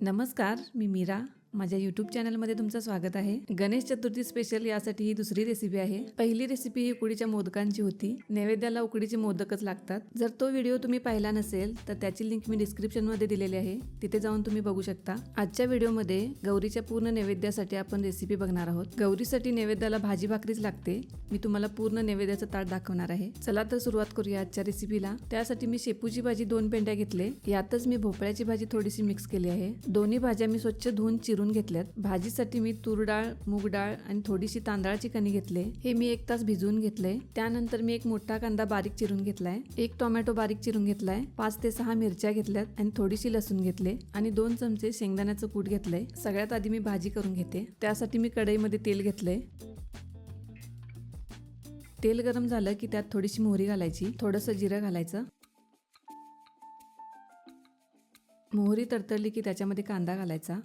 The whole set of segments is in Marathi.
नमस्कार मी मीरा. माझ्या यूट्यूब चॅनलमध्ये तुमचं स्वागत आहे. गणेश चतुर्थी स्पेशल यासाठी ही दुसरी रेसिपी आहे. पहिली रेसिपी ही उकडीच्या मोदकांची होती. नैवेद्याला उकडीचे मोदकच लागतात. जर तो व्हिडिओ तुम्ही पाहिला नसेल तर त्याची लिंक मी डिस्क्रिप्शनमध्ये दिलेली आहे. तिथे जाऊन तुम्ही बघू शकता. आजच्या व्हिडिओमध्ये गौरीच्या पूर्ण नैवेद्यासाठी आपण रेसिपी बघणार आहोत. गौरीसाठी नैवेद्याला भाजी भाकरीच लागते. मी तुम्हाला पूर्ण नैवेद्याचं ताट दाखवणार आहे. चला तर सुरुवात करूया आजच्या रेसिपीला त्यासाठी मी शेपूची भाजी दोन पेंड्या घेतले. यातच मी भोपळ्याची भाजी थोडीशी मिक्स केली आहे. दोन्ही भाज्या मी स्वच्छ धुवून चिरून घेतल्यात. भाजीसाठी मी तूर डाळ मूग डाळ आणि थोडीशी तांदळाची कणी घेतले. हे मी एक तास भिजवून घेतले. त्यानंतर मी एक मोठा कांदा बारीक चिरून घेतलाय. एक टोमॅटो बारीक चिरून घेतलाय. पाच ते सहा मिरच्या घेतल्यात आणि थोडीशी लसूण घेतले आणि दोन चमचे शेंगदाण्याचं कूट घेतलंय. सगळ्यात आधी मी भाजी करून घेते. त्यासाठी मी कढईमध्ये तेल घेतलंय. तेल गरम झालं की त्यात थोडीशी मोहरी घालायची. थोडंसं जिरं घालायचं. मोहरी तडतडली की त्याच्यामध्ये कांदा घालायचा.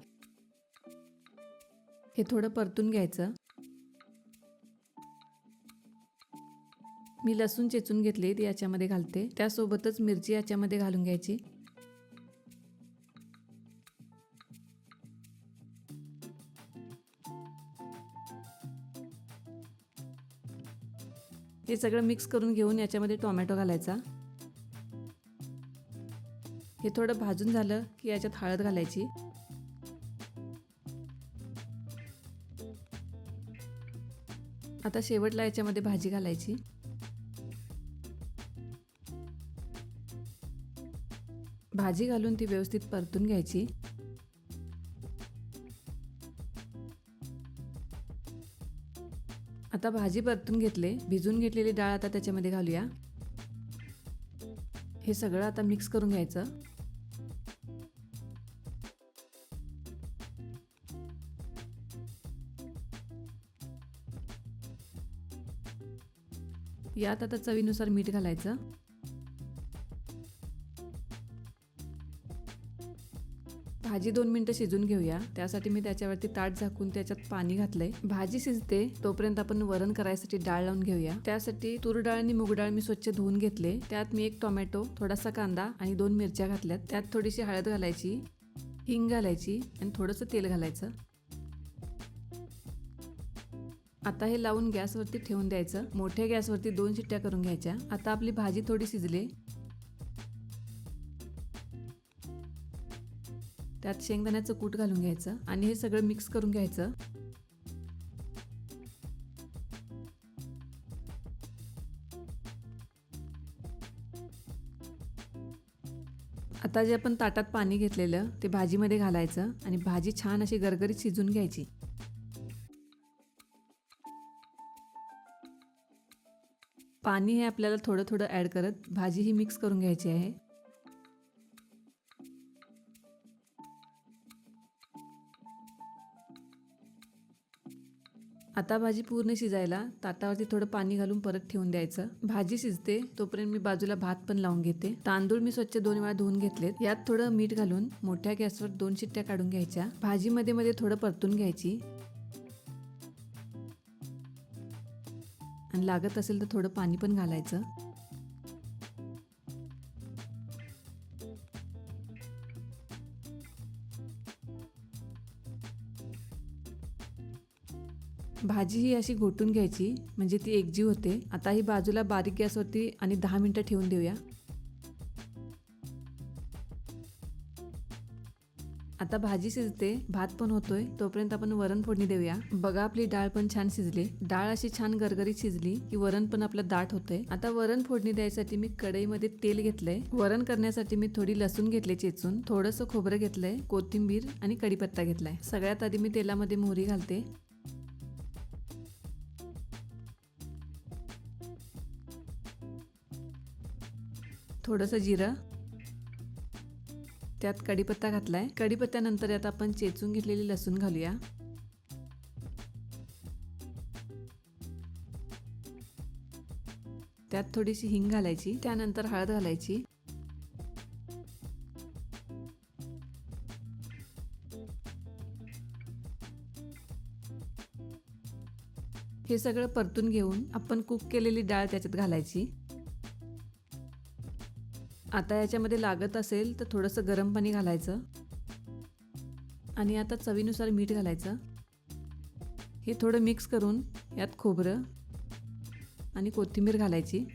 हे थोडं परतून घ्यायचं. मी लसूण चेचून घेतले ती याच्यामध्ये घालते. त्यासोबतच मिरची याच्यामध्ये घालून घ्यायची. हे सगळं मिक्स करून घेऊन याच्यामध्ये टोमॅटो घालायचा. हे थोडं भाजून झालं की याच्यात हळद घालायची. आता शेवटला याच्यामध्ये भाजी घालायची. भाजी घालून ती व्यवस्थित परतून घ्यायची. आता भाजी परतून घेतले. भिजून घेतलेली डाळ आता त्याच्यामध्ये घालूया. हे सगळं आता मिक्स करून घ्यायचं. यात आता चवीनुसार मीठ घालायचं. भाजी दोन मिनटं शिजून घेऊया. त्यासाठी मी त्याच्यावरती ताट झाकून त्याच्यात पाणी घातलंय. भाजी शिजते तोपर्यंत आपण वरण करायसाठी डाळ लावून घेऊया. त्यासाठी तूर डाळ आणि मूग डाळ मी स्वच्छ धुवून घेतले. त्यात मी एक टोमॅटो थोडासा कांदा आणि दोन मिरच्या घातल्यात. त्यात थोडीशी हळद घालायची हिंग घालायची आणि थोडंसं तेल घालायचं. आता हे लावून गॅसवरती ठेवून द्यायचं. मोठ्या गॅसवरती दोन शिट्ट्या करून घ्यायच्या. आता आपली भाजी थोडी शिजली. त्यात शेंगदाण्याचं कूट घालून घ्यायचं आणि हे सगळं मिक्स करून घ्यायचं. आता जे आपण ताटात पाणी घेतलेलं ते भाजीमध्ये घालायचं आणि भाजी छान अशी गरगरीत शिजून घ्यायची. पाणी हे आपल्याला थोडं थोडं ॲड करत भाजी ही मिक्स करून घ्यायची आहे. आता भाजी पूर्ण शिजायला ताटावरती थोडं पाणी घालून परत ठेवून द्यायचं. भाजी शिजते तोपर्यंत मी बाजूला भात पण लावून घेते. तांदूळ मी स्वच्छ दोन वेळा धुवून घेतलेत. यात थोडं मीठ घालून मोठ्या गॅसवर दोन शिट्ट्या काढून घ्यायच्या. भाजी मध्ये मध्ये थोडं परतून घ्यायची. आणि लागत असेल तर थोडं पाणी पण घालायचं. भाजी ही अशी घोटून घ्यायची म्हणजे ती एकजीव होते. आता ही बाजूला बारीक गॅसवरती आणि दहा मिनटं ठेवून देऊया. आता भाजी शिजते भात पण होतोय तोपर्यंत आपण वरण फोडणी देऊया. बघा आपली डाळ पण छान शिजली. डाळ अशी छान गरगरीत शिजली की वरण पण आपलं दाट होतंय. आता वरण फोडणी द्यायसाठी मी कढईमध्ये तेल घेतलंय. वरण करण्यासाठी मी थोडी लसूण घेतले चेचून थोडंसं खोबरं घेतलंय कोथिंबीर आणि कढीपत्ता घेतलाय. सगळ्यात आधी मी तेलामध्ये मोहरी घालते. थोडंसं जिरं त्यात कढीपत्ता घातलाय. कढीपत्त्यानंतर यात आपण चेचून घेतलेली लसूण घालूया. त्यात थोडीशी हिंग घालायची त्यानंतर हळद घालायची. हे सगळं परतून घेऊन आपण कुक केलेली डाळ त्याच्यात घालायची. आता याच्यामध्ये लागत असेल तर थोडंसं गरम पाणी घालायचं. आणि आता चवीनुसार मीठ घालायचं. हे थोडं मिक्स करून यात खोबरं आणि कोथिंबीर घालायची.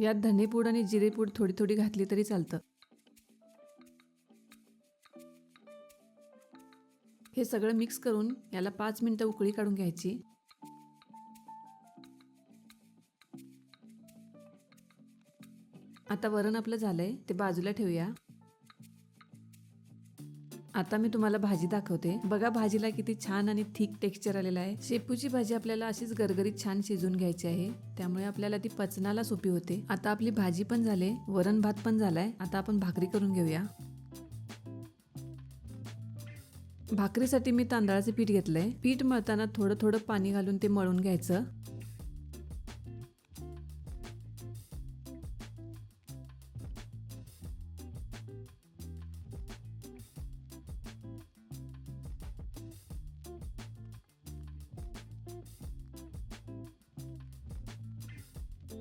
यात धनेपूड आणि जिरेपूड थोडी थोडी घातली तरी चालतं. हे सगळं मिक्स करून याला पाच मिनटं उकळी काढून घ्यायची. आता वरण आपलं झालंय ते बाजूला ठेवूया. आता मी तुम्हाला भाजी दाखवते. बघा भाजीला किती छान आणि थिक टेक्स्चर आलेलं आहे. शेपूची भाजी आपल्याला अशीच गरगरीत छान शिजून घ्यायची आहे. त्यामुळे आपल्याला ती पचनाला सोपी होते. आता आपली भाजी पण झाले वरण भात पण झालाय. आता आपण भाकरी करून घेऊया. भाकरीसाठी मी तांदळाचे पीठ घेतलंय. पीठ मळताना थोडं थोडं पाणी घालून ते मळून घ्यायचं.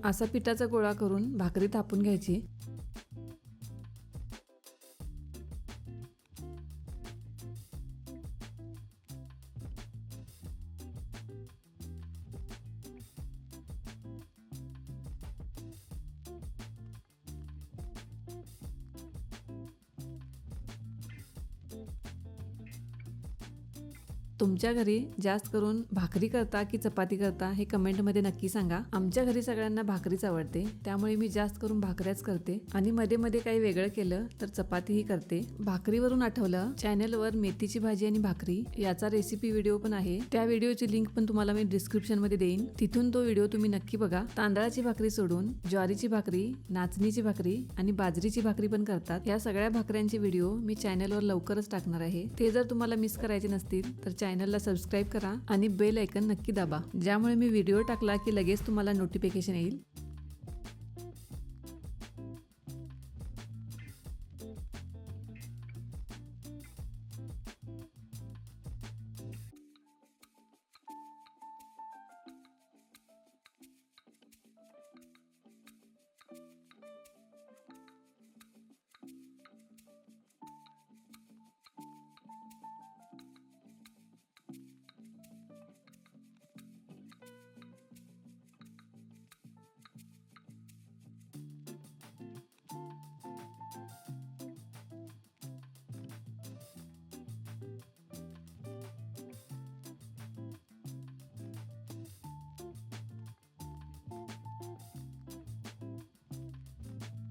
असा पिठाचा गोळा करून भाकरी थापून घ्यायची. तुमच्या घरी जास्त करून भाकरी करता की चपाती करता हे कमेंटमध्ये नक्की सांगा. आमच्या घरी सगळ्यांना भाकरीच आवडते. त्यामुळे मी जास्त करून भाकऱ्याच करते. आणि मध्ये मध्ये काही वेगळं केलं तर चपातीही करते. भाकरीवरून आठवलं चॅनलवर मेथीची भाजी आणि भाकरी याचा रेसिपी व्हिडिओ पण आहे. त्या व्हिडिओची लिंक पण तुम्हाला मी डिस्क्रिप्शनमध्ये देईन. तिथून तो व्हिडिओ तुम्ही नक्की बघा. तांदळाची भाकरी सोडून ज्वारीची भाकरी नाचणीची भाकरी आणि बाजरीची भाकरी पण करतात. या सगळ्या भाकऱ्यांचे व्हिडिओ मी चॅनलवर लवकरच टाकणार आहे. ते जर तुम्हाला मिस करायचे नसतील तर चॅनलला सबस्क्राईब करा आणि बेल ऐकन नक्की दाबा ज्यामुळे मी व्हिडिओ टाकला की लगेच तुम्हाला नोटिफिकेशन येईल.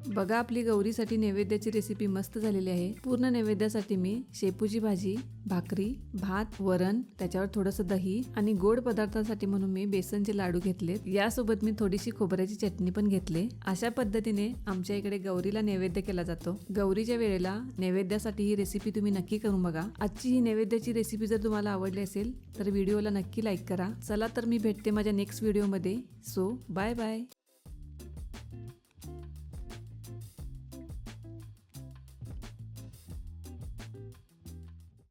बघा आपली गौरीसाठी नैवेद्याची रेसिपी मस्त झालेली आहे. पूर्ण नैवेद्यासाठी मी शेपूची भाजी भाकरी भात वरण त्याच्यावर थोडंसं दही आणि गोड पदार्थासाठी म्हणून मी बेसनचे लाडू घेतले यासोबत मी थोडीशी खोबऱ्याची चटणी पण घेतले. अशा पद्धतीने आमच्या इकडे गौरीला नैवेद्य केला जातो. गौरीच्या वेळेला नैवेद्यासाठी ही रेसिपी तुम्ही नक्की करून बघा. आजची ही नैवेद्याची रेसिपी जर तुम्हाला आवडली असेल तर व्हिडिओला नक्की लाईक करा. चला तर मी भेटते माझ्या नेक्स्ट व्हिडिओमध्ये सो बाय बाय